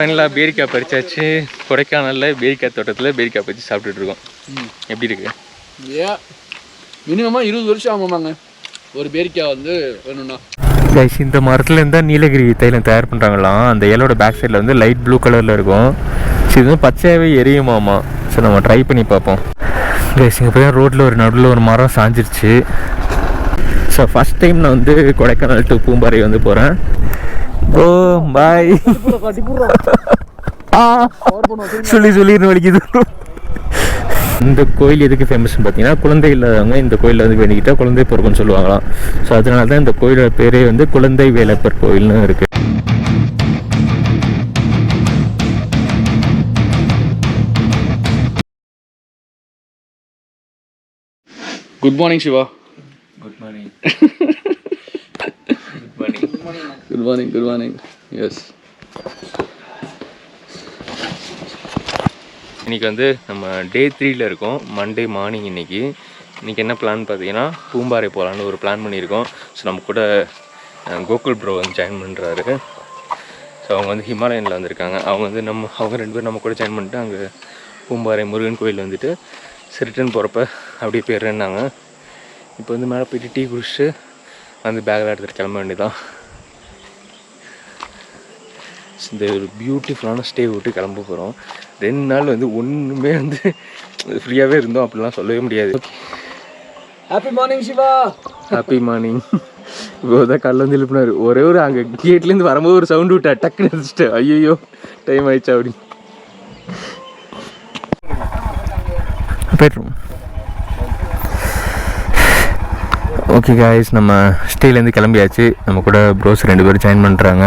ஃபைனலாக பேரிக்காய் பறிச்சாச்சு. கொடைக்கானலில் பேரிக்காய் தோட்டத்தில் பேரிக்காய் பறித்து சாப்பிட்டுட்டு இருக்கோம். எப்படி இருக்கு? ஏன் மினிமமாக இருபது வருஷம் ஆகுமாங்க ஒரு பேரிக்காய் வந்து வேணும்னா. கைஸ் இந்த மரத்துல இருந்தால் நீலகிரி தைலம் தயார் பண்ணுறாங்களாம் அந்த இலையோட பேக் சைடில் வந்து லைட் ப்ளூ கலரில் இருக்கும். ஸோ இது வந்து பச்சையாகவே எரியுமாமா? ஸோ நம்ம ட்ரை பண்ணி பார்ப்போம். கைஸ் இங்கே போய் ரோட்டில் ஒரு நடுவில் ஒரு மரம் சாஞ்சிருச்சு. ஸோ ஃபஸ்ட் டைம் நான் வந்து கொடைக்கானல் டு பூம்பாறை வந்து போகிறேன் ஓ பாய் சொல்லி சொல்லி வலிக்குது. இந்த கோயில் எதுக்கு ஃபேமஸ்னு பார்த்தீங்கன்னா குழந்தை இல்லாதவங்க இந்த கோயிலில் வந்து வேண்டிக்கிட்டா குழந்தை பிறக்கும்னு சொல்லுவாங்களாம். ஸோ அதனால தான் இந்த கோயிலோட பேரே வந்து குழந்தை வேலப்பர் கோயில்னு இருக்கு. Good morning Shiva good morning good morning good morning yes இன்னைக்கு வந்து நம்ம டே த்ரீல இருக்கோம். மண்டே மார்னிங் இன்னைக்கு. இன்னைக்கு என்ன பிளான் பார்த்தீங்கன்னா பூம்பாறை போகலான்னு ஒரு பிளான் பண்ணியிருக்கோம். ஸோ நம்ம கூட கோகுல் ப்ரோ வந்து ஜாயின் பண்ணுறாரு ஸோ அவங்க வந்து ஹிமாலயனில் வந்திருக்காங்க. அவங்க வந்து நம்ம அவங்க ரெண்டு பேரும் நம்ம கூட ஜாயின் பண்ணிட்டு அங்கே பூம்பாறை முருகன் கோயில் வந்துட்டு ரிட்டர்ன் போகிறப்ப அப்படியே போயிடுறேன்னாங்க. இப்போ வந்து மேலே போயிட்டு டீ குடிச்சிட்டு வந்து பேக்கில் எடுத்துகிட்டு கிளம்ப வேண்டியதான் இந்த ஒரு பியூட்டிஃபுல்லான ஸ்டே விட்டு கிளம்ப போகிறோம் ரெண்டு நாள் வந்து ஒன்றுமே வந்து ஃப்ரீயாகவே இருந்தோம். அப்படிலாம் சொல்லவே முடியாது. Happy morning Shiva happy morning இப்போ தான் காலைல வந்து எழுப்பினார். ஒரே ஒரு அங்கே கேட்லேருந்து வரும்போது ஒரு சவுண்டு விட்டா டக்குன்னு எடுத்துட்டு ஐயோ டைம் ஆயிடுச்சா அப்படின்னு. போய்ட்டுருவோம் ஓகே காய்ஸ் நம்ம ஸ்டேலேருந்து கிளம்பியாச்சு. நம்ம கூட ப்ரோஸ் ரெண்டு பேரும் ஜாயின் பண்ணுறாங்க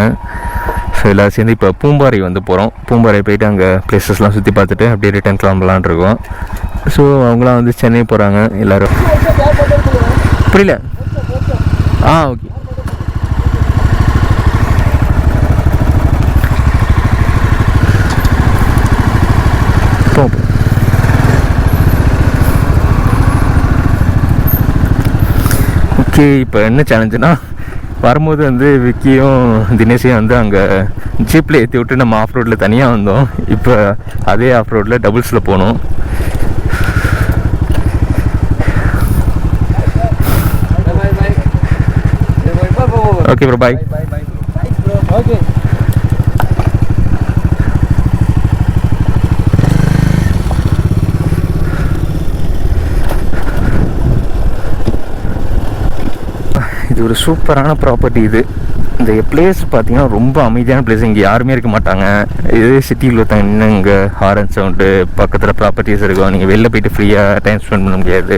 எல்லோரும் சேர்ந்து இப்போ பூம்பாறை வந்து போகிறோம் பூம்பாறை போயிட்டு அங்கே பிளேசஸ்லாம் சுற்றி பார்த்துட்டு அப்படியே ரிட்டர்ன் கிளம்பலான் இருக்கோம். ஸோ அவங்களாம் வந்து சென்னை போகிறாங்க எல்லோரும். புரியல? ஆ ஓகே ஓகே இப்போ என்ன சேலஞ்சுனா வரும்போது வந்து விக்கியும் தினேஷையும் வந்து அங்கே ஜீப்பில் ஏற்றி விட்டு நம்ம ஆஃப் ரோட்டில் தனியாக வந்தோம். இப்போ அதே ஆஃப் ரோட்டில் டபுள்ஸில் போகணும் ஓகே ப்ரோ பாய் ஓகே இது ஒரு சூப்பரான ப்ராப்பர்ட்டி இது. இந்த பிளேஸ் பார்த்தீங்கன்னா ரொம்ப அமைதியான பிளேஸ் இங்கே யாருமே இருக்க மாட்டாங்க. இதே சிட்டியில் ஒருத்தங்க இன்னும் இங்கே ஹாரன் சவுண்டு பக்கத்தில் ப்ராப்பர்ட்டிஸ் இருக்கும். நீங்கள் வெளில போயிட்டு ஃப்ரீயாக டைம் ஸ்பெண்ட் பண்ண முடியாது.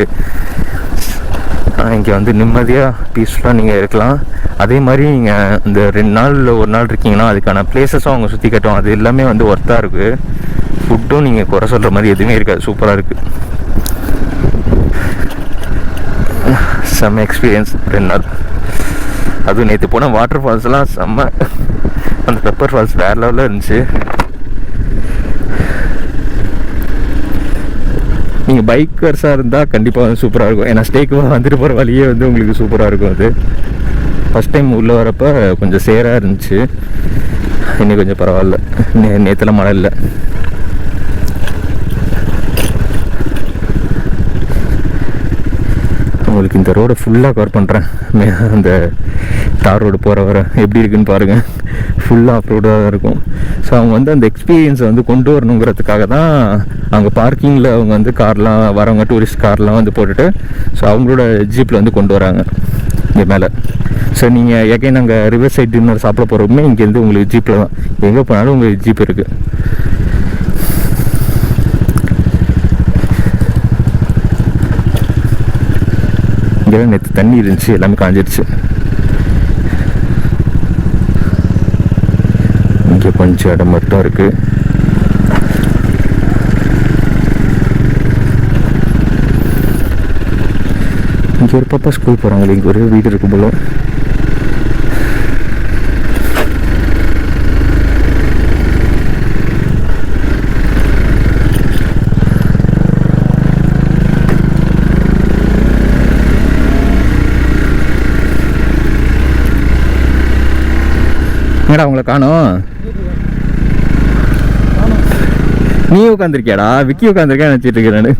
இங்கே வந்து நிம்மதியாக பீஸ்ஃபுல்லாக நீங்கள் இருக்கலாம். அதே மாதிரி நீங்கள் இந்த ரெண்டு நாளில் ஒரு நாள் இருக்கீங்கன்னா அதுக்கான பிளேசஸும் அவங்க சுற்றி கட்டும். அது எல்லாமே வந்து ஒர்த்தாக இருக்குது ஃபுட்டும் நீங்கள் குறை சொல்கிற மாதிரி எதுவுமே இருக்காது. சூப்பராக இருக்குது செம்ம எக்ஸ்பீரியன்ஸ் ரெண்டு நாள். அதுவும் நேற்று போன வாட்டர் ஃபால்ஸ்லாம் செம்ம. அந்த பெப்பர் ஃபால்ஸ் வேறு லெவலில் இருந்துச்சு. நீங்கள் பைக்கர்ஸாக இருந்தால் கண்டிப்பாக வந்து சூப்பராக இருக்கும். ஏன்னா ஸ்டேக்கு வந்துட்டு போகிற வழியே வந்து உங்களுக்கு சூப்பராக இருக்கும் அது. ஃபஸ்ட் டைம் உள்ளே வரப்போ கொஞ்சம் சேராக இருந்துச்சு. இன்னைக்கு கொஞ்சம் பரவாயில்ல. நே நேற்றுலாம் மழை இல்லை உங்களுக்கு இந்த ரோடை ஃபுல்லாக கவர் பண்ணுறேன் அந்த தார் ரோடு போகிற வர. எப்படி இருக்குன்னு பாருங்கள் ஃபுல்லாக ஆஃப் ரோடாக இருக்கும். ஸோ அவங்க வந்து அந்த எக்ஸ்பீரியன்ஸை வந்து கொண்டு வரணுங்கிறதுக்காக தான் அங்கே பார்க்கிங்கில் அவங்க வந்து கார்லாம் வரவங்க டூரிஸ்ட் கார்லாம் வந்து போட்டுட்டு ஸோ அவங்களோட ஜீப்பில் வந்து கொண்டு வராங்க. இங்கே மேலே. ஸோ நீங்கள் எகைன் அங்கே ரிவர் சைட் டின்னர் சாப்பிட போகிறோமே இங்கேருந்து உங்களுக்கு ஜீப்பில் தான். எங்கே போனாலும் உங்களுக்கு ஜீப் இருக்குது இங்கெல்லாம் நேற்று தண்ணி இருந்துச்சு எல்லாமே காஞ்சிருச்சு. இங்கே கொஞ்சம் இடம் மட்டும் இருக்கு. இங்கே ஒரு பாப்பா ஸ்கூல் போகிறாங்களே இங்கே ஒரு வீடு இருக்கும் போல. என்னடா உங்களை காணும். நீ உட்காந்துருக்கியாடா விக்கி உட்காந்துருக்கேன் நினச்சிட்டு இருக்கிறேன்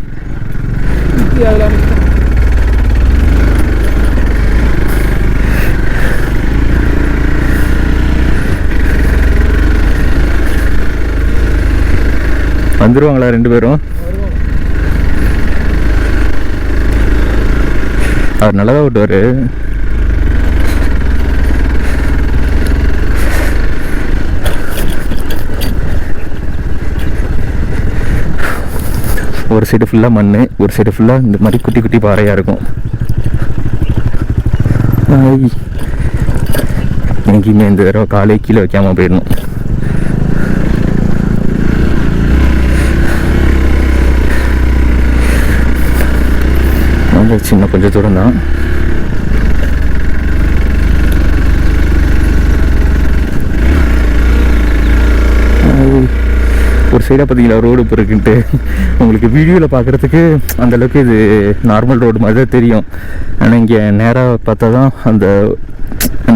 வந்துருவாங்களா ரெண்டு பேரும்? அவர் நல்லா தான் ஒரு சைடு ஃபுல்லாக மண் ஒரு சைடு ஃபுல்லாக இந்த மாதிரி குட்டி குட்டி பாறையாக இருக்கும். எங்கேயுமே இந்த தடவை காலே கீழே வைக்காமல் போயிடணும். சின்ன கொஞ்சம் தூரம் தான். சைடாக பார்த்தீங்களா ரோடு இப்போ இருக்குன்ட்டு. உங்களுக்கு வீடியோவில் பார்க்குறதுக்கு அந்த அளவுக்கு இது நார்மல் ரோடு மாதிரி தான் தெரியும். ஆனால் இங்கே நேராக பார்த்தா தான் அந்த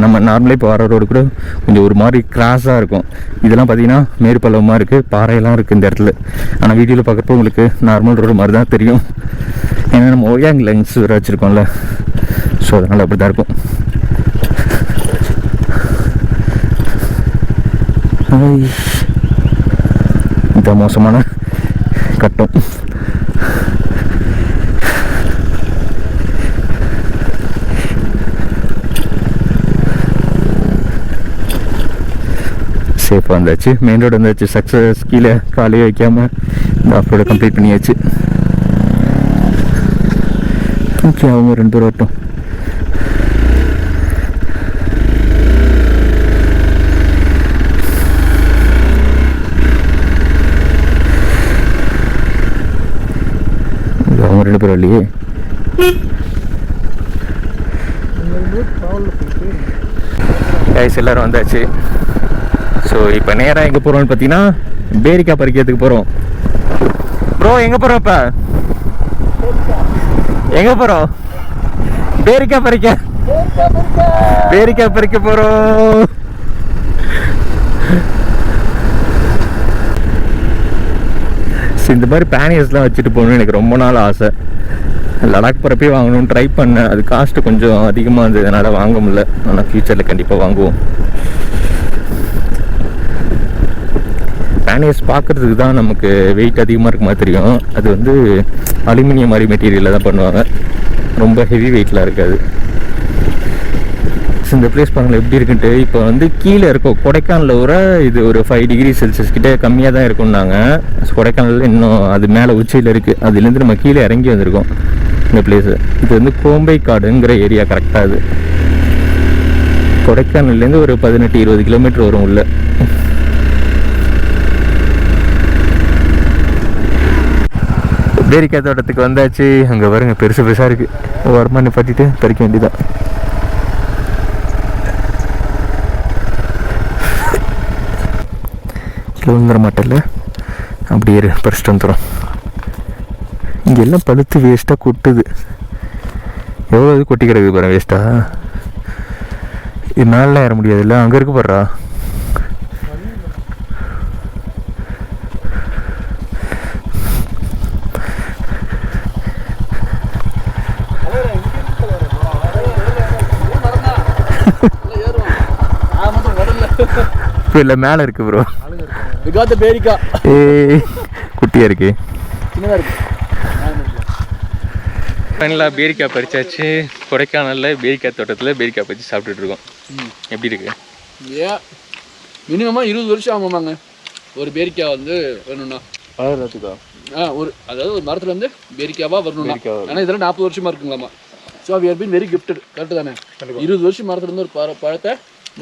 நம்ம நார்மலாக இப்போ வர ரோடு கூட கொஞ்சம் ஒரு மாதிரி கிராஸாக இருக்கும். இதெல்லாம் பார்த்தீங்கன்னா மேற்பள்ளமாக இருக்குது பாறையெல்லாம் இருக்குது இந்த இடத்துல. ஆனால் வீடியோவில் பார்க்குறப்போ உங்களுக்கு நார்மல் ரோடு மாதிரி தான் தெரியும். ஏன்னா நம்ம ஓயாங் லைன்ஸ் வேறு வச்சுருக்கோம்ல. ஸோ அதனால் அப்படி தான் இருக்கும். ஐ. மிக மோசமான கட்டம். சேஃபாக வந்தாச்சு மெயின் ரோடு வந்தாச்சு. சக்ஸஸ் கீழே காலையே வைக்காமல் இந்த ஆஃப் ரோடை கம்ப்ளீட் பண்ணியாச்சு. ஓகே அவங்க ரெண்டு பேரும் வரட்டும் இது அவங்க ரெண்டு பேரும் இல்லையே கைஸ் எல்லாரும் வந்தாச்சு ஸோ இப்போ நேராக எங்கே போகிறோம்னு பார்த்தீங்கன்னா பேரிக்கா பறிக்கிறதுக்கு போகிறோம் ப்ரோ எங்கே போகிறோம் இப்போ எங்கே போகிறோம் பேரிக்கா பறிக்க பேரிக்காய் பறிக்க போகிறோம் இந்த மாதிரி பேனியர்ஸ்லாம் வச்சுட்டு போகணும்னு எனக்கு ரொம்ப நாள் ஆசை. லடாக் போகிறப்பே வாங்கணும்னு ட்ரை பண்ணேன். அது காஸ்ட்டு கொஞ்சம் அதிகமாக இருந்ததுனால வாங்க முடியல. ஆனால் ஃப்யூச்சரில் கண்டிப்பாக வாங்குவோம். பேனியர்ஸ் பார்க்குறதுக்கு தான் நமக்கு வெயிட் அதிகமாக இருக்க மாதிரி தெரியும். அது வந்து அலுமினியம் மாதிரி மெட்டீரியலில் தான் பண்ணுவாங்க. ரொம்ப ஹெவி வெயிட்லாம் இருக்காது. So, இந்த பிளேஸ் பாருங்களேன் எப்படி இருக்குன்ட்டு. இப்போ வந்து கீழே இருக்கும். கொடைக்கானலில் வர இது ஒரு ஃபைவ் டிகிரி செல்சியஸ் கிட்டே கம்மியாக தான் இருக்கும்னாங்க. So, கொடைக்கானல்ல இன்னும் அது மேலே உச்சியில் இருக்குது அதுலேருந்து நம்ம கீழே இறங்கி வந்திருக்கோம். இந்த பிளேஸு இது வந்து கோம்பை காடுங்கிற ஏரியா கரெக்டாக அது கொடைக்கானல்லேருந்து ஒரு பதினெட்டு இருபது கிலோமீட்டர் வரும் உள்ள. பேரிக்கா தோட்டத்துக்கு வந்தாச்சு. அங்கே பாருங்க பெருசு பெருசாக இருக்குது ஓரமாக நிப்பாட்டிட்டு பறிக்க வேண்டியதான் விழுந்துட மாட்டேல்ல அப்படியே பறிச்சுட்டு வந்துடும் இங்கே எல்லாம் பழுத்து வேஸ்ட்டாக கொட்டுது. எவ்வளோ இது கொட்டி கிடக்குது பாரு வேஸ்ட்டாக மேலாம் ஏற முடியாதுல்ல? அங்கே இருக்கு பாருடா. இப்போ இல்லை மேலே இருக்கு ப்ரோ விகாத்த பேரிக்கா ஏய் குட்டியாக இருக்கு. சின்னதாக இருக்கு. ஃபைனலாக பேரிக்காய் பறிச்சாச்சு. கொடைக்கானலில் பேரிக்காய் தோட்டத்தில் பேரிக்காய் பறித்து சாப்பிட்டுட்டு இருக்கோம். எப்படி இருக்கு? ஏன் மினிமமாக இருபது வருஷம் ஆகுமாங்க. ஒரு பேரிக்காய் வந்து வேணும்னா. வளர்றதுக்கா? ஆ ஒரு அதாவது ஒரு மரத்துல இருந்து பேரிக்காவா வரணும். ஆனால் இதெல்லாம் நாற்பது வருஷமா இருக்குங்களாமா. So we are been very gifted correct தானே? இருபது வருஷம் மரத்துல இருந்து ஒரு பழ பழத்தை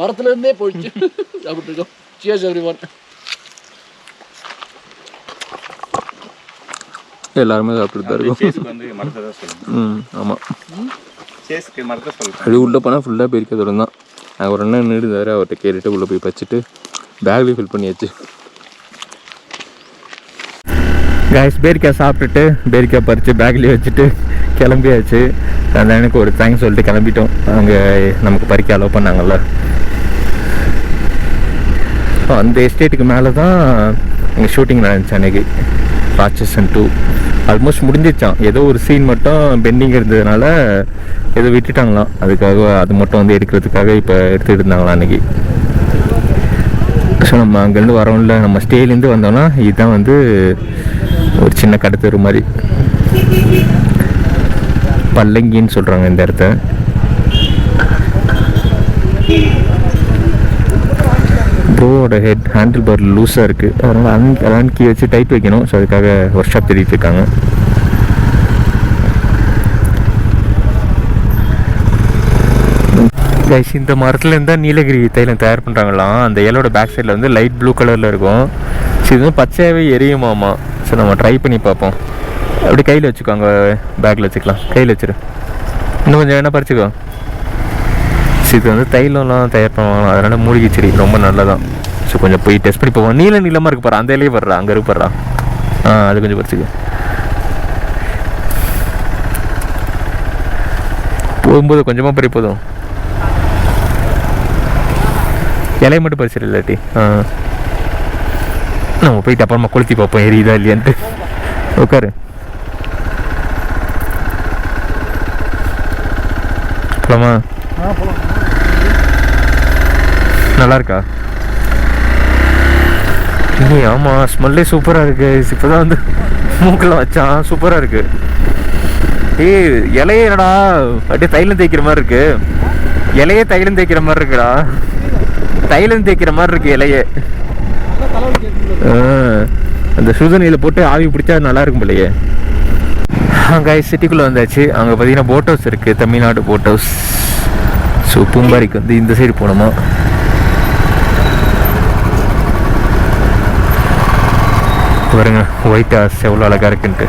மரத்துல இருந்தே போயிடுச்சு சாப்பிட்டு இருக்கோம். சியர்ஸ் எவ்ரி ஒன் எல்லாருமே சாப்பிட்டு தான் இருக்கும். ம் ஆமாம் அது உள்ளே போனால் ஃபுல்லாக பேரிக்காய் தோட்டம் தான். நான் ஒரு அண்ணன் நின்றுதாரு அவர்கிட்ட கேட்டுட்டு உள்ளே போய் பறிச்சுட்டு பேக்லேயும் ஃபில் பண்ணியாச்சு. காய்ஸ் பேரிக்காய் சாப்பிட்டுட்டு பேரிக்காய் பறித்து பேக்லேயே வச்சுட்டு கிளம்பியாச்சு. அந்த எனக்கு ஒரு தேங்க்ஸ் சொல்லிட்டு கிளம்பிட்டோம். அங்கே நமக்கு பறிக்க அலோவ் பண்ணாங்கல்ல. அந்த எஸ்டேட்டுக்கு மேலே தான் எங்கள் ஷூட்டிங் நடந்துச்சு அன்னைக்கு. ராட்சசன் டூ ஆல்மோஸ்ட் முடிஞ்சிச்சான் ஏதோ ஒரு சீன் மட்டும் பெண்டிங் இருந்ததுனால ஏதோ விட்டுட்டாங்களாம். அதுக்காக அது மட்டும் வந்து எடுக்கிறதுக்காக இப்போ எடுத்துகிட்டு இருந்தாங்களாம் அன்னைக்கு. ஸோ நம்ம அங்கேருந்து வரோம்ல. நம்ம ஸ்டேலேருந்து வந்தோம்னா இதுதான் வந்து ஒரு சின்ன கடத்தெரு மாதிரி. பல்லங்கின்னு சொல்கிறாங்க இந்த இடத்த. ப்ரோவோட ஹெட் ஹேண்டில் பார் லூஸாக இருக்குது அதனால் அன் அலான் கீ வச்சு டைட் வைக்கணும். ஸோ அதுக்காக ஒர்க் ஷாப் தேடிட்டு இருக்காங்க. கைஸ் இந்த மரத்துல இருந்தால் நீலகிரி தைலம் தயார் பண்ணுறாங்களாம் அந்த இலோட பேக் சைடில் வந்து லைட் ப்ளூ கலரில் இருக்கும். ஸோ இது வந்து பச்சையாகவே எரியுமாமா ஸோ நம்ம ட்ரை பண்ணி பார்ப்போம். அப்படி கையில் வச்சுக்கோங்க பேக்கில் வச்சுக்கலாம். கையில் வச்சிரு. இன்னும் கொஞ்சம் வேணால் பறிச்சுக்கோ. ஸோ இது வந்து தைலம்லாம் தயார் பண்ணுவாங்க அதனால் மூலிகை செடி ரொம்ப நல்லதான். ஸோ கொஞ்சம் போய் டெஸ்ட் பண்ணி போவோம் நீல நீளமாக இருக்கு பாரு. அந்த இலையே வர்றா. அங்கே இருக்கு ஆ அது கொஞ்சம் பறிச்சுக்கோ. போகும்போது கொஞ்சமாக பறி போதும். இலையை மட்டும் பறிச்சிரு இல்லாட்டி. ஆ. நம்ம போயிட்டு அப்புறமா கொளுத்தி பார்ப்போம். எரியுதா இல்லையான்ட்டு. உட்காரு. போலாமா. நல்லா இருக்கா ஏய் ஆமாம் ஸ்மெல்லே சூப்பராக இருக்கு. இப்போ தான் வந்து மூக்கெல்லாம் வச்சான் சூப்பராக இருக்கு. ஏய் இலையே என்னடா அப்படியே தைலம் தேய்க்கிற மாதிரி இருக்கு. இலையே தைலம் தேய்க்கிற மாதிரி இருக்குடா. தைலம் தேய்க்கிற மாதிரி இருக்கு இலையே. அந்த சுதனியில் போட்டு ஆவி பிடிச்சா நல்லா இருக்கும் பிள்ளையே அங்கே சிட்டிக்குள்ளே வந்தாச்சு. அங்கே பார்த்தீங்கன்னா போட் ஹவுஸ் இருக்குது தமிழ்நாடு போட் ஹவுஸ் ஸோ பூம்பாரிக்கு வந்து இந்த சைடு போனோமா? பாருங்க ஒயிட் ஹார்ஸ் எவ்வளோ அழகாக இருக்குன்ட்டு.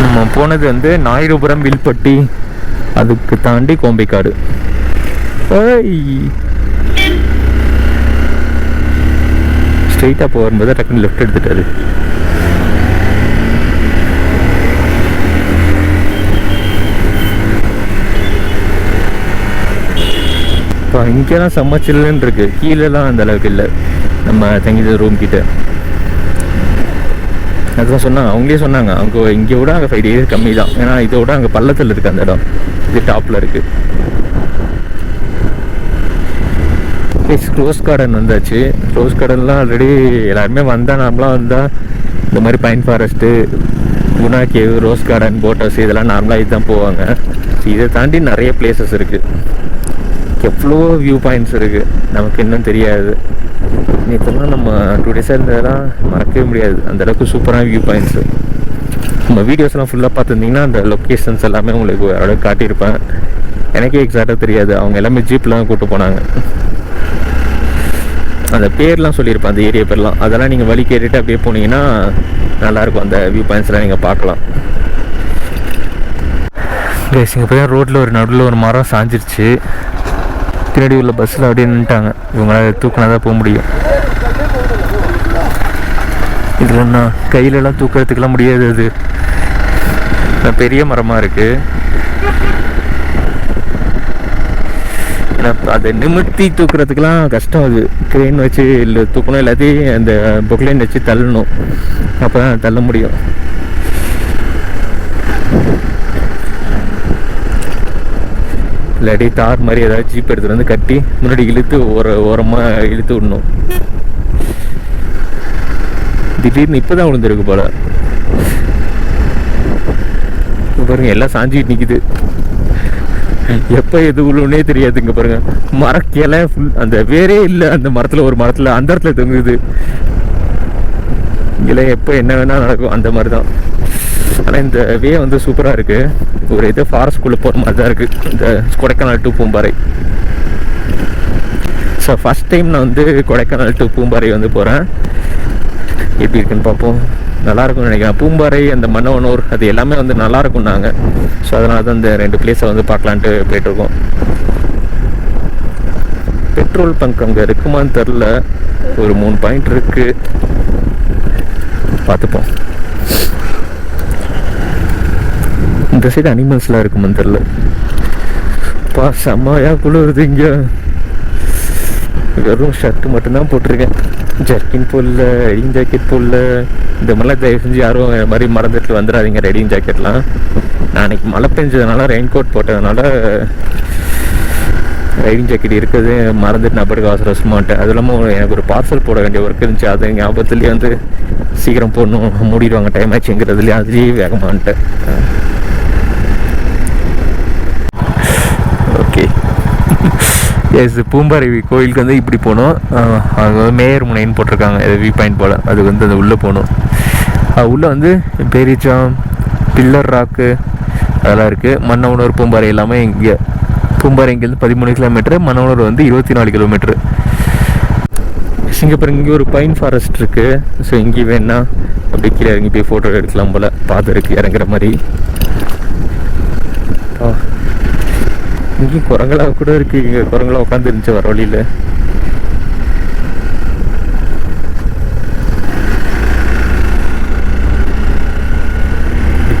நம்ம போனது வந்து நாயுடுபுரம் வில்பட்டி அதுக்கு தாண்டி கோம்பைக்காடு. ஸ்ட்ரெயிட்டாக போகும்போது டக்குன்னு லெஃப்ட் எடுத்துட்டாரு. ஸோ இங்கேலாம் செம்ம சில்லுன்னு இருக்கு. கீழேலாம் அந்த அளவுக்கு இல்லை. நம்ம தங்கிட்ட ரூம் கிட்ட. அதுதான் சொன்னாங்க அவங்களே சொன்னாங்க. அவங்க இங்கே விட அங்கே ஃபைவ் டேஸ் கம்மி தான் ஏன்னா இதை விட அங்கே பள்ளத்தில் இருக்குது அந்த இடம். இது டாப்பில் இருக்குது ரோஸ் கார்டன் வந்தாச்சு. ரோஸ் கார்டன்லாம் ஆல்ரெடி எல்லாருமே வந்தால் நார்மலாக வந்தால் இந்த மாதிரி pine forest Guna cave rose garden போட்டஸ் இதெல்லாம் நார்மலாக இதுதான் போவாங்க. இதை தாண்டி நிறைய பிளேசஸ் இருக்குது எவ்வளோ வியூ பாயிண்ட்ஸ் இருக்குது நமக்கு இன்னும் தெரியாது. நேற்றுலாம் நம்ம டூ டேஸாக இருந்ததெல்லாம் மறக்கவே முடியாது. அந்த அளவுக்கு சூப்பரான வியூ பாயிண்ட்ஸு நம்ம வீடியோஸ்லாம் ஃபுல்லாக பார்த்துருந்தீங்கன்னா அந்த லொக்கேஷன்ஸ் எல்லாமே உங்களுக்கு ஓரளவுக்கு காட்டியிருப்பேன். எனக்கே எக்ஸாக்டாக தெரியாது. அவங்க எல்லாமே ஜீப்லாம் கூப்பிட்டு போனாங்க. அந்த பேர்லாம் சொல்லியிருப்பேன் அந்த ஏரியா பேர்லாம். அதெல்லாம் நீங்கள் வழி கேட்டுட்டு அப்படியே போனீங்கன்னா நல்லாயிருக்கும் அந்த வியூ பாயிண்ட்ஸ்லாம் நீங்கள் பார்க்கலாம். கைஸ் இங்கே போய் ரோட்டில் ஒரு நடுவில் ஒரு மரம் சாஞ்சிருச்சு. பின்னாடி உள்ள பஸ்ஸில் அப்படியே நின்ட்டாங்க இவங்களால தூக்கினா தான் போக முடியும். இல்லைன்னா கையிலலாம் தூக்கிறதுக்கெலாம் முடியாது அது. பெரிய மரமாக இருக்குது ஏன்னா அதை நிமிர்த்தி தூக்குறதுக்கெலாம் கஷ்டம் அது. க்ரெயின் வச்சு இல்லை தூக்கணும் எல்லாத்தையும் அந்த பொக்லைன் வச்சு தள்ளணும். அப்போ தான் தள்ள முடியும். இல்லாட்டி தார் மாதிரி ஏதாவது ஜீப் எடுத்துகிட்டு வந்து கட்டி முன்னாடி இழுத்து ஓர ஓரமாக இழுத்து விடணும். திடீர்னு இப்போ தான் விழுந்துருக்கு போல. பாருங்க எல்லாம் சாஞ்சிக்கிட்டு நிற்குது எப்போ எது உள்ளே தெரியாது இங்கே பாருங்க. மரக்கிளை ஃபுல் அந்த வேரே இல்லை அந்த மரத்தில் ஒரு மரத்தில் அந்த இடத்துல தொங்குது. இங்கெல்லாம் எப்போ என்ன வேணால் நடக்கும் அந்த மாதிரி தான் ஆனால் இந்த வே வந்து சூப்பராக இருக்குது ஒரு இது ஃபாரஸ்ட்குள்ளே போகிற மாதிரி தான் இருக்குது இந்த Kodaikanal to Poombarai. So first time நான் வந்து கொடைக்கானல் டு பூம்பாறை வந்து போகிறேன் எப்படி இருக்குன்னு பார்ப்போம். நல்லாயிருக்கும்னு நினைக்கிறேன். பூம்பாறை அந்த மன்னவனூர் அது எல்லாமே வந்து நல்லாயிருக்கும் நாங்கள் ஸோ அதனால தான் இந்த ரெண்டு பிளேஸை வந்து பார்க்கலான்ட்டு போயிட்டுருக்கோம். பெட்ரோல் பங்க் அங்கே இருக்குமான்னு தெரில ஒரு மூணு பாயிண்ட் இருக்குது பார்த்துப்போம். இந்த சைடு அனிமல்ஸ்லாம் இருக்குமான்னு தெரில பா செம்மையாக குளிருது இங்கே. வெறும் ஷர்ட் மட்டும்தான் போட்டிருக்கேன். ஜர்க்கின் போடல ரெடிங் ஜாக்கெட் போடல. இந்த மாதிரிலாம் தயவு செஞ்சு யாரும் இந்த மாதிரி மறந்துட்டு வந்துடாதீங்க ரெடிங் ஜாக்கெட்லாம் நான் அன்றைக்கி மழை பெஞ்சதுனால ரெயின் கோட் போட்டதுனால ரைடிங் ஜாக்கெட் இருக்கிறது மறந்துட்டு நான் பாட்டுக்கு அவசர அவசரமாட்டேன் அது இல்லாமல் எனக்கு ஒரு பார்சல் போட வேண்டிய ஒர்க் இருந்துச்சு. அது ஞாபகத்துலேயே வந்து சீக்கிரம் போடணும். மூடிடுவாங்க டைம் ஆச்சுங்கிறதுலேயே அதுலேயே வேகமான்ட்டேன் ஓகே எஸ் பூம்பாருவி கோயிலுக்கு வந்து இப்படி போகணும் அங்கே அது வந்து மேயர் முனைன்னு போட்டிருக்காங்க. இது வியூ பாயிண்ட் போல். அது வந்து அந்த உள்ளே போகணும் உள்ளே வந்து பெரிச்சாம் பில்லர் ராக்கு அதெல்லாம் இருக்குது மன்னவனூர் பூம்பாறை எல்லாமே இங்கே. பூம்பாறை இங்கேருந்து பதிமூணு கிலோமீட்ரு மன்னவனூர் வந்து இருபத்தி நாலு கிலோமீட்ரு சிங்கப்பூர் இங்கே ஒரு பைன் ஃபாரஸ்ட் இருக்குது ஸோ இங்கே வேணா அப்படி கீழே இறங்கி போய் ஃபோட்டோ எடுக்கலாம் போல். பார்த்துருக்கு இறங்குற மாதிரி. இங்கேயும் குரங்கலா கூட இருக்கு. இங்கே உட்காந்து உட்காந்துருந்துச்சு வர வழியில்.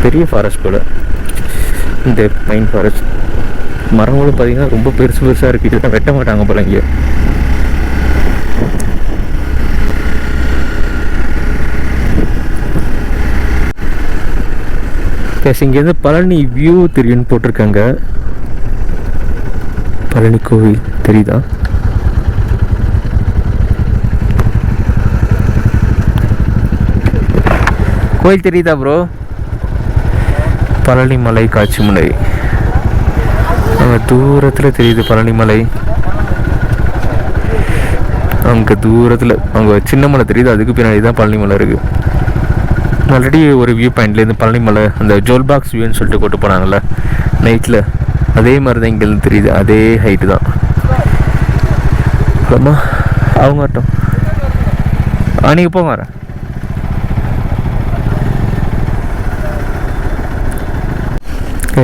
பெரிய ஃபாரஸ்ட் கூட இந்த பைன் ஃபாரஸ்ட் மரங்களும் பார்த்தீங்கன்னா ரொம்ப பெருசு பெருசாக இருக்குது இதெல்லாம் வெட்ட மாட்டாங்க போல இங்கே. எஸ் இங்கேருந்து பழனி வியூ தெரியும்னு போட்டிருக்காங்க. பழனி கோவில் தெரியுதா? கோயில் தெரியுதா ப்ரோ பழனி மலை காட்சி முனை அங்கே தூரத்தில் தெரியுது பழனி மலை அங்கே தூரத்தில் அங்கே சின்ன மலை தெரியுது அதுக்கு பின்னாடி தான் பழனி மலை இருக்குது ஆல்ரெடி ஒரு வியூ பாயிண்ட்லேருந்து பழனி மலை அந்த ஜோல் பாக்ஸ் வியூன்னு சொல்லிட்டு கூட்டு போனாங்கல்ல நைட்டில் அதே மாதிரி தான் இங்கேருந்து தெரியுது. அதே ஹைட்டு தான். அம்மா அவங்க ஆட்டம் ஆ நீங்கள் போங்க வரேன்.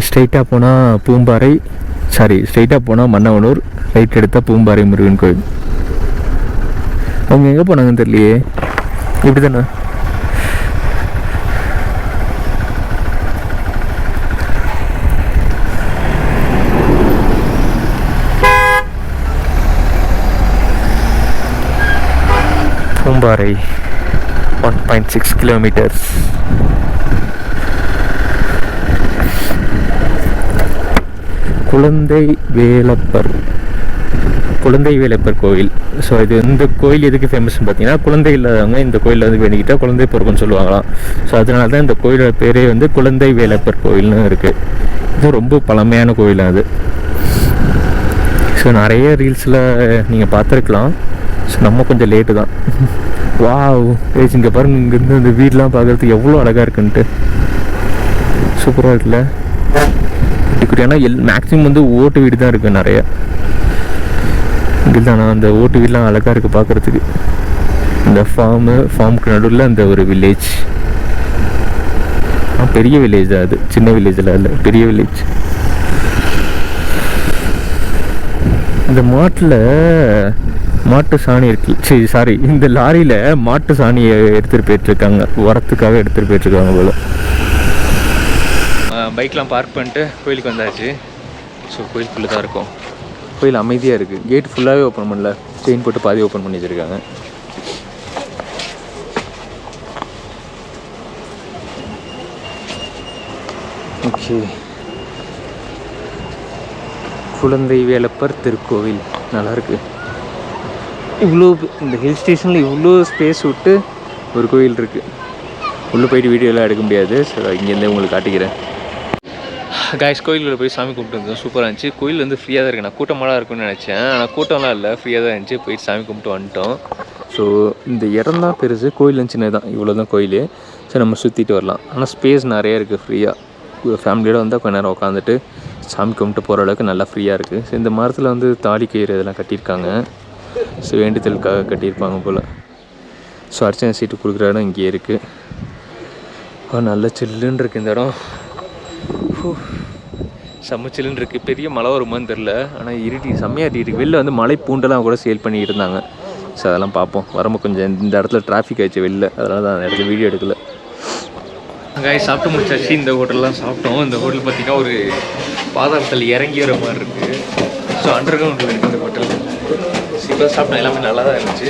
ஸ்ட்ரைட்டாக போனால் பூம்பாறை சாரி ஸ்ட்ரைட்டாக போனால் மன்னவனூர் ரைட் எடுத்தால் பூம்பாறை முருகன் கோயில். அவங்க எங்கே போனாங்கன்னு தெரியலையே. இப்படி தானே Poombarai one point six kilometres குழந்தை வேலப்பர் குழந்தை வேலப்பர் கோவில் ஸோ இது இந்த கோயில் எதுக்கு ஃபேமஸ்னு பார்த்தீங்கன்னா குழந்தை இல்லாதவங்க இந்த கோயிலில் வந்து வேண்டிக்கிட்டால் குழந்தை பொறுப்புன்னு சொல்லுவாங்களாம். ஸோ அதனால தான் இந்த கோயிலோட பேரே வந்து குழந்தை வேலப்பர் கோயில்னு இருக்குது இது ரொம்ப பழமையான கோயில் அது. ஸோ நிறைய ரீல்ஸில் நீங்கள் பார்த்துருக்கலாம். ஸோ நம்ம கொஞ்சம் லேட்டு தான். வாவ். ஏய் இங்கே பாருங்க இங்கேருந்து இந்த வீடெலாம் பார்க்குறதுக்கு எவ்வளோ அழகாக இருக்குன்ட்டு. சூப்பராக இருக்குல்ல? குட்டி ஆனால் எல் மேக்ஸிமம் வந்து ஓட்டு வீடு தான் இருக்குது நிறைய. இதில் அந்த ஓட்டு வீடெலாம் அழகாக இருக்குது பார்க்குறதுக்கு. இந்த ஃபார்மு ஃபார்முக்கு நடுவில் அந்த ஒரு வில்லேஜ் பெரிய வில்லேஜ் தான் அது. சின்ன வில்லேஜில் இல்லை பெரிய வில்லேஜ் இந்த மாட்டில் மாட்டு சாணி இருக்கு. சரி சாரி இந்த லாரியில் மாட்டு சாணியை எடுத்துகிட்டு போயிட்டுருக்காங்க. உரத்துக்காக எடுத்துகிட்டு போயிட்டுருக்காங்க போல. பைக்லாம் பார்க் பண்ணிட்டு கோயிலுக்கு வந்தாச்சு. ஸோ கோயிலுக்குள்ளே தான் இருக்கும். கோயில் அமைதியாக இருக்குது கேட் ஃபுல்லாகவே ஓப்பன் பண்ணல. செயின் போட்டு பாதி ஓப்பன் பண்ணி வச்சுருக்காங்க. ஓகே குழந்தை வேலப்பர் திருக்கோவில். நல்லாயிருக்கு இவ்வளோ இந்த ஹில் ஸ்டேஷனில் இவ்வளோ ஸ்பேஸ் விட்டு ஒரு கோயில் இருக்குது உள்ளே போயிட்டு வீடியோலாம் எடுக்க முடியாது. ஸோ இங்கேருந்தே உங்களுக்கு காட்டிக்கிறேன். காய்ஸ் கோயிலில் போய் சாமி கும்பிட்டு வந்தோம் சூப்பராக இருந்துச்சு. கோயில் வந்து ஃப்ரீயாக தான் இருக்குது நான் கூட்டமாக இருக்கும்னு நினச்சேன். ஆனால் கூட்டம்லாம் இல்லை. ஃப்ரீயாக தான் இருந்துச்சு. போயிட்டு சாமி கும்பிட்டு வந்துட்டோம். ஸோ இந்த இடம் தான் பெருசு. கோயில் சின்னது தான். இவ்வளோ தான் கோயில். ஸோ நம்ம சுற்றிட்டு வரலாம். ஆனால் ஸ்பேஸ் நிறைய இருக்குது ஃப்ரீயாக ஃபேமிலியோட வந்தால் கொஞ்ச நேரம் உட்காந்துட்டு சாமி கும்பிட்டு போகிற அளவுக்கு நல்லா ஃப்ரீயாக இருக்குது ஸோ இந்த மரத்தில் வந்து தாலி கயிறு இதெல்லாம் கட்டியிருக்காங்க. வேண்டுதலுக்காக கட்டியிருப்பாங்க போல். ஸோ அர்ச்சனை சீட்டு கொடுக்குற இடம் இங்கேயே இருக்குது நல்ல சில்லுன்னு இருக்குது இந்த இடம். செம்ம சில்லுன்னு இருக்குது பெரிய மழை வருமான்னு தெரில ஆனால் இருட்டி செம்மையாக இருட்டி வெளில வந்து மலை பூண்டெல்லாம் கூட சேல் பண்ணிட்டு இருந்தாங்க. ஸோ அதெல்லாம் பார்ப்போம். வரம்பு கொஞ்சம் இந்த இடத்துல டிராஃபிக் ஆயிடுச்சு வெளில. அதனால தான் அந்த இடத்துல வீடியோ எடுக்கல. காய் சாப்பிட்டு முடிச்சாச்சு. இந்த ஹோட்டல்லாம் சாப்பிட்டோம். இந்த ஹோட்டல் பார்த்திங்கன்னா ஒரு பாதாளத்தில் இறங்கி வர மாதிரி இருக்குது ஸோ அண்டர் கிரவுண்டில் இருக்குது இந்த ஹோட்டல் இப்போ சாப்பிட்டோம் எல்லாமே நல்லா தான் இருந்துச்சு.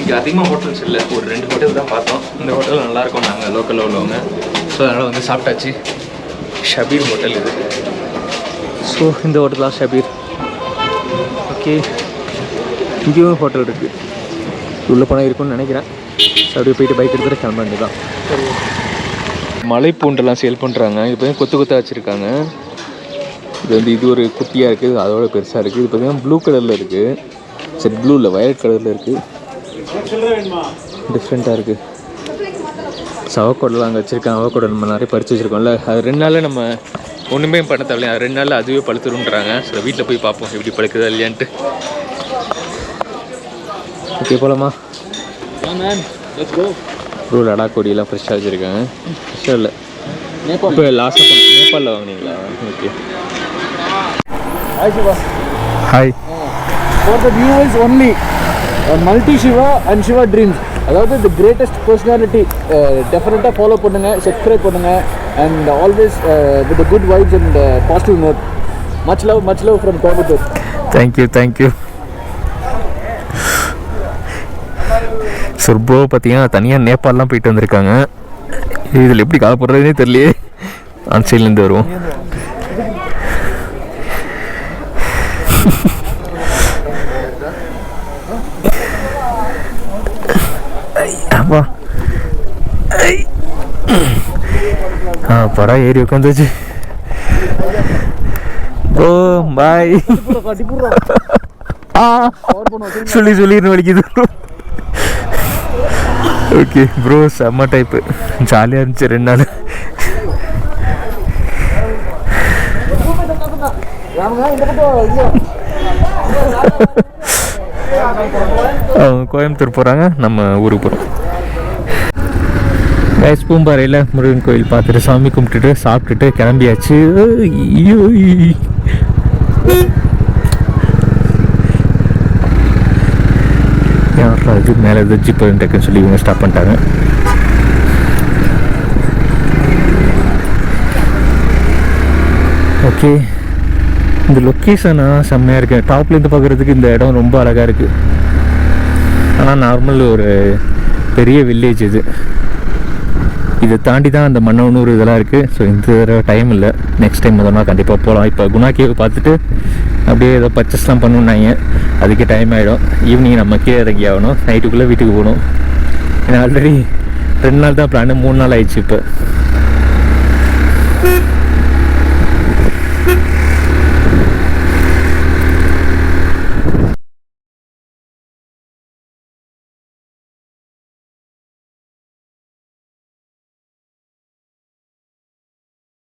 இங்கே அதிகமாக ஹோட்டல்ஸ் இல்லை. ஒரு ரெண்டு ஹோட்டல் தான் பார்த்தோம். இந்த ஹோட்டல் நல்லாயிருக்கும் நாங்கள் லோக்கலில் உள்ளவங்க. ஸோ அதனால் வந்து சாப்பிட்டாச்சு. ஷபீர் ஹோட்டல் இது. ஸோ இந்த ஹோட்டல் தான் ஷபீர். ஓகே இங்கேயும் ஒரு ஹோட்டல் இருக்குது உள்ளே போனால் இருக்கும்னு நினைக்கிறேன். ஸோ அப்படியே போயிட்டு பைக் எடுத்துகிட்டு கிளம்ப வேண்டியதான் மலை பூண்டெல்லாம் சேல் பண்ணுறாங்க இது பார்த்தீங்கன்னா கொத்து கொத்தாக வச்சுருக்காங்க. இது வந்து இது ஒரு குட்டியாக இருக்குது அதோட பெருசாக இருக்குது இது பார்த்தீங்கன்னா ப்ளூ கலரில் இருக்குது சரி ப்ளூ இல்லை வயலட் கலரில் இருக்குது டிஃப்ரெண்ட்டாக இருக்குது சவக்கோடெல்லாம் அங்கே வச்சுருக்காங்க. அவக்கோடை நம்ம நிறைய பறித்து வச்சுருக்கோம்ல. அது ரெண்டு நாளில் நம்ம ஒன்றுமே பண்ண தேவையில்ல. அது ரெண்டு நாளில் அதுவே பழுத்துருன்றாங்க. ஸோ வீட்டில் போய் பார்ப்போம் எப்படி பழுக்குதா இல்லையான்ட்டு. ஓகே போகலாமா man let's go bro Ladakh கொடியெல்லாம் ஃப்ரெஷ்ஷாக வச்சுருக்காங்க. ஃப்ரெஷ்ஷாக இல்லை. நேபாள் இப்போ லாஸ்ட்டாக நேபாளில் வாங்குனீங்களா? Okay hi for the viewers only multi Shiva and Shiva dreams அதாவது தி கிரேட்டஸ்ட் பர்சனாலிட்டி டெஃபினட்டாக ஃபாலோ பண்ணுங்கள் சப்ஸ்கிரைப் பண்ணுங்கள் and always with good vibes and positive note much love much love from Coimbatore thank you thank you sir bro பார்த்தீங்கன்னா தனியாக நேபாளெலாம் போயிட்டு வந்திருக்காங்க. இதில் எப்படி காலப்படுறதுனே தெரியலையே. அந்த சைட்லேருந்து வருவோம். ஆ படம் ஏறி உட்காந்துச்சு ஓ பாய் ஆ சொல்லி சொல்லின்னு வலிக்குது ஓகே ப்ரோ செம்ம டைப்பு ஜாலியாக இருந்துச்சு ரெண்டு நாள் அவங்க கோயம்புத்தூர் போகிறாங்க நம்ம ஊருக்கு போகிறோம் கேஸ் பூம்பாறையில் முருகன் கோயில் பார்த்துட்டு சாமி கும்பிட்டுட்டு சாப்பிட்டுட்டு கிளம்பியாச்சு. ஐயோ யாரா இது? மேலே எதாவது ஜிப்பு டக்குன்னு சொல்லி இவங்க ஸ்டாப் பண்ணிட்டாங்க. ஓகே இந்த லொக்கேஷனாக செம்மையாக இருக்கு. டாப்லேருந்து பார்க்குறதுக்கு இந்த இடம் ரொம்ப அழகாக இருக்குது ஆனால் நார்மல் ஒரு பெரிய வில்லேஜ் இது. இதை தாண்டி தான் அந்த மன்னவனூர் இதெல்லாம் இருக்குது ஸோ இந்த தடவை டைம் இல்லை. நெக்ஸ்ட் டைம் முதல்ல கண்டிப்பாக போகலாம் இப்போ குணா பார்த்துட்டு அப்படியே ஏதோ பர்ச்சேஸ்லாம் பண்ணணுன்னாங்க அதுக்கே டைம் ஆகிடும் ஈவினிங் நம்ம கீழே இறங்கி ஆகணும். நைட்டுக்குள்ளே வீட்டுக்கு போகணும். ஏன்னா ஆல்ரெடி ரெண்டு நாள் தான் பிளான் மூணு நாள் ஆயிடுச்சு இப்போ.